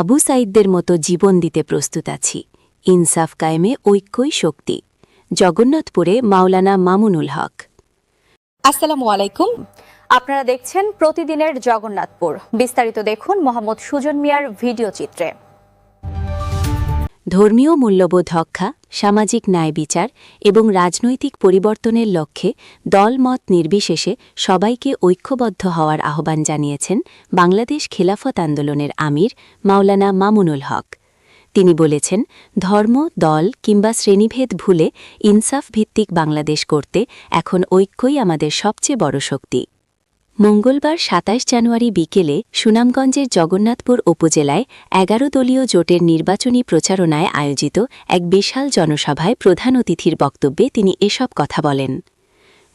আবু সাইদদের মতো জীবন দিতে প্রস্তুত আছি। ইনসাফ কায়েমে ঐক্যই শক্তি। জগন্নাথপুরে মাওলানা মামুনুল হক। আসসালামু আলাইকুম। আপনারা দেখছেন প্রতিদিনের জগন্নাথপুর। বিস্তারিত দেখুন মোহাম্মদ সুজন মিয়ার ভিডিও চিত্রে। ধর্মীয় মূল্যবোধ রক্ষা সামাজিক ন্যায় বিচার এবং রাজনৈতিক পরিবর্তনের লক্ষ্যে দলমত নির্বিশেষে সবাইকে ঐক্যবদ্ধ হওয়ার আহ্বান জানিয়েছেন বাংলাদেশ খেলাফত আন্দোলনের আমির মাওলানা মামুনুল হক। তিনি বলেছেন, ধর্ম, দল কিংবা শ্রেণীভেদ ভুলে ইনসাফ ভিত্তিক বাংলাদেশ করতে এখন ঐক্যই আমাদের সবচেয়ে বড় শক্তি। মঙ্গলবার সাতাইশ জানুয়ারি বিকেলে সুনামগঞ্জের জগন্নাথপুর উপজেলায় এগারো দলীয় জোটের নির্বাচনী প্রচারণায় আয়োজিত এক বিশাল জনসভায় প্রধান অতিথির বক্তব্যে তিনি এসব কথা বলেন।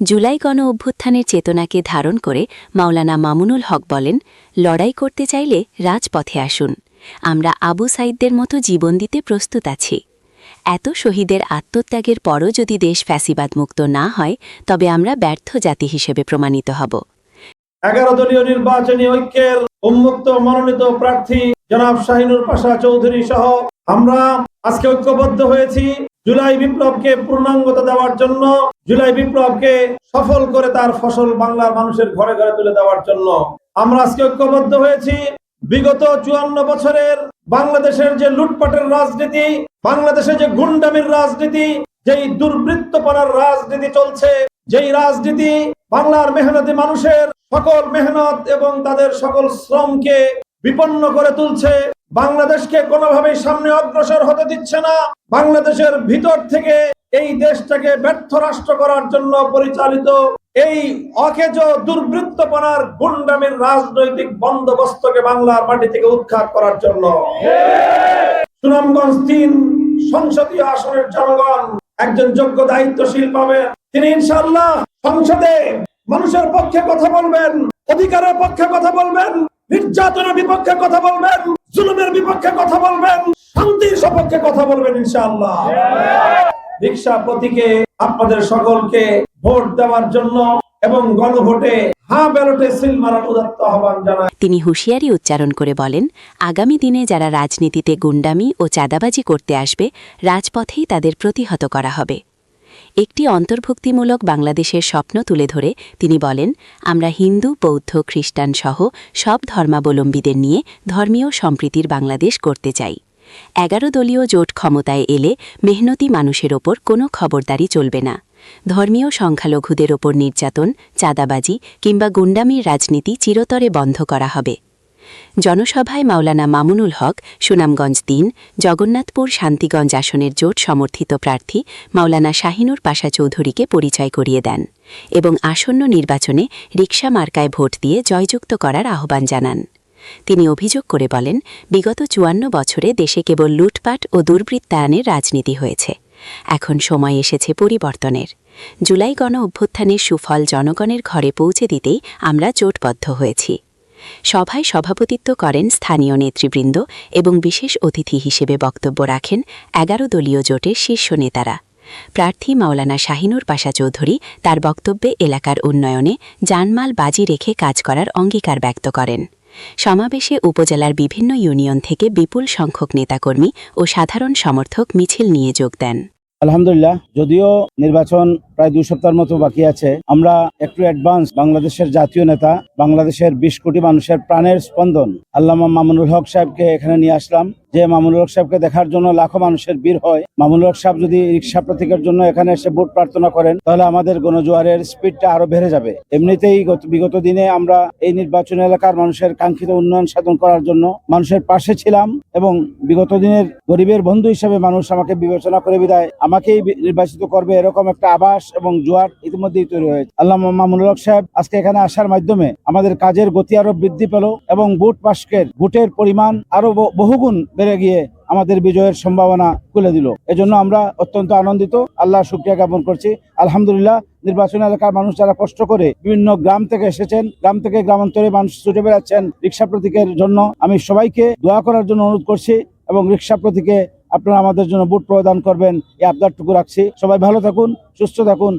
জুলাই গণ অভ্যুত্থানের চেতনাকে ধারণ করে মাওলানা মামুনুল হক বলেন, লড়াই করতে চাইলে রাজপথে আসুন। আমরা আবু সাইদদের মতো জীবন দিতে প্রস্তুত আছি। এত শহীদের আত্মত্যাগের পরও যদি দেশ ফ্যাসিবাদ মুক্ত না হয়, তবে আমরা ব্যর্থ জাতি হিসেবে প্রমাণিত হব। এগারো দলীয় নির্বাচনী ঐক্যের উন্মুক্ত মনোনীত প্রার্থী জনাব শাহিনুর পাশা চৌধুরী সহ আমরা আজকে ঐক্যবদ্ধ হয়েছি। জুলাই বিপ্লবকে পূর্ণাঙ্গতা দেওয়ার জন্য, জুলাই বিপ্লবকে সফল করে তার ফসল বাংলার মানুষের ঘরে ঘরে তুলে দেওয়ার জন্য আমরা আজকে ঐক্যবদ্ধ হয়েছি। বিগত চুয়ান্ন বছরের বাংলাদেশের যে লুটপাটের রাজনীতি, বাংলাদেশে যে গুন্ডামির রাজনীতি, যেই দুর্বৃত্তপনার রাজনীতি চলছে, যেই রাজনীতি বাংলার মেহনতি মানুষের সকল মেহনত এবং তাদের সকল শ্রমকে বিপন্ন করে তুলছে। বাংলাদেশকে কোনোভাবেই সামনে অগ্রসর হতে দিচ্ছে না। বাংলাদেশের ভিতর থেকে এই দেশটাকে ব্যর্থ রাষ্ট্র করার জন্য পরিচালিত এই অকেজ দুর্বৃত্তপনার গুন্ডামির রাজনৈতিক বন্দোবস্তকে বাংলার মাটি থেকে উৎখাত করার জন্য। সুনামগঞ্জ তিন সংসদীয় আসনের জনগণ একজন যোগ্য দায়িত্বশীল পাবে তিনি ইনশাল্লাহ সংসদে মানুষের পক্ষে কথা বলবেন, অধিকারের পক্ষে কথা বলবেন, নির্যাতনের বিপক্ষে কথা বলবেন, জুলুমের বিপক্ষে কথা বলবেন, শান্তির সপক্ষে কথা বলবেন ইনশাআল্লাহ। রিক্সা প্রতীকে আপনাদের সকলকে ভোট দেওয়ার জন্য এবং গণভোটে তিনি হুঁশিয়ারি উচ্চারণ করে বলেন, আগামী দিনে যারা রাজনীতিতে গুন্ডামি ও চাঁদাবাজি করতে আসবে, রাজপথেই তাদের প্রতিহত করা হবে। একটি অন্তর্ভুক্তিমূলক বাংলাদেশের স্বপ্ন তুলে ধরে, তিনি বলেন, আমরা হিন্দু, বৌদ্ধ, খ্রিস্টান সহ সব ধর্মাবলম্বীদের নিয়ে ধর্মীয় সম্প্রীতির বাংলাদেশ করতে চাই। এগারো দলীয় জোট ক্ষমতায় এলে মেহনতি মানুষের ওপর কোনো খবরদারি চলবে না। ধর্মীয় সংখ্যালঘুদের ওপর নির্যাতন, চাঁদাবাজি কিংবা গুন্ডামির রাজনীতি চিরতরে বন্ধ করা হবে। জনসভায় মাওলানা মামুনুল হক, সুনামগঞ্জ তিন, জগন্নাথপুর শান্তিগঞ্জ আসনের জোট সমর্থিত প্রার্থী মাওলানা শাহিনুর পাশা চৌধুরীকে পরিচয় করিয়ে দেন এবং আসন্ন নির্বাচনে রিকশা মার্কায় ভোট দিয়ে জয়যুক্ত করার আহ্বান জানান। তিনি অভিযোগ করে বলেন, বিগত চুয়ান্ন বছরে দেশে কেবল লুটপাট ও দুর্বৃত্তায়নের রাজনীতি হয়েছে। এখন সময় এসেছে পরিবর্তনের। জুলাই গণ অভ্যুত্থানের সুফল জনগণের ঘরে পৌঁছে দিতেই আমরা জোটবদ্ধ হয়েছি। সভায় সভাপতিত্ব করেন স্থানীয় নেতৃবৃন্দ এবং বিশেষ অতিথি হিসেবে বক্তব্য রাখেন এগারো দলীয় জোটের শীর্ষ নেতারা। প্রার্থী মাওলানা শাহিনুর পাশা চৌধুরী তার বক্তব্যে এলাকার উন্নয়নে জানমাল বাজি রেখে কাজ করার অঙ্গীকার ব্যক্ত করেন। সমাবেশে উপজেলার বিভিন্ন ইউনিয়ন থেকে বিপুল সংখ্যক নেতাকর্মী ও সাধারণ সমর্থক মিছিল নিয়ে যোগ দেন। আলহামদুলিল্লাহ, যদিও নির্বাচন প্রায় দুই সপ্তাহের মতো বাকি আছে। আমরা একটু অ্যাডভান্স বাংলাদেশের জাতীয় নেতা, বাংলাদেশের বিশ কোটি মানুষের প্রাণের স্পন্দন আল্লামা মামুনুল হক সাহেবকে এখানে নিয়ে আসলাম। যে মামুনুল হক সাহেবকে দেখার জন্য লাখো মানুষের ভিড় হয়। মামুনুল হক সাহেব যদি রিক্সা প্রতীকের জন্য এখানে এসে ভোট প্রার্থনা করেন, তাহলে আমাদের গণজোয়ারের স্পিডটা আরও বেড়ে যাবে। এমনিতেই বিগত দিনে আমরা এই নির্বাচন এলাকার মানুষের কাঙ্ক্ষিত উন্নয়ন সাধন করার জন্য মানুষের পাশে ছিলাম এবং বিগত দিনের গরিবের বন্ধু হিসেবে মানুষ আমাকে বিবেচনা করে বিদায়, আমাকেই নির্বাচিত করবে এরকম একটা আবাস এবং জোয়ার ইতিমধ্যেই তৈরি হয়েছে। আল্লাহ মামুনুল হক সাহেব আজকে এখানে আসার মাধ্যমে আমাদের কাজের গতি আরও বৃদ্ধি পেল এবং বুট পাশকের বুটের পরিমাণ আরও বহুগুণ বেড়ে গিয়ে আমাদের বিজয়ের সম্ভাবনা খুলে দিল। এজন্য আমরা অত্যন্ত আনন্দিত। আল্লাহ শুক্রিয়া জ্ঞাপন করছি। আলহামদুলিল্লাহ, নির্বাচন এলাকার মানুষ যারা কষ্ট করে বিভিন্ন গ্রাম থেকে এসেছেন, গ্রাম থেকে গ্রামান্তরে মানুষ ছুটে বেড়াচ্ছেন রিক্সা প্রতীকের জন্য, আমি সবাইকে দোয়া করার জন্য অনুরোধ করছি এবং রিক্সা প্রতীকে আপনারা আমাদের জন্য ভোট প্রদান করবেন এই আবদারটুকু রাখছি। সবাই ভালো থাকুন সুস্থ থাকুন।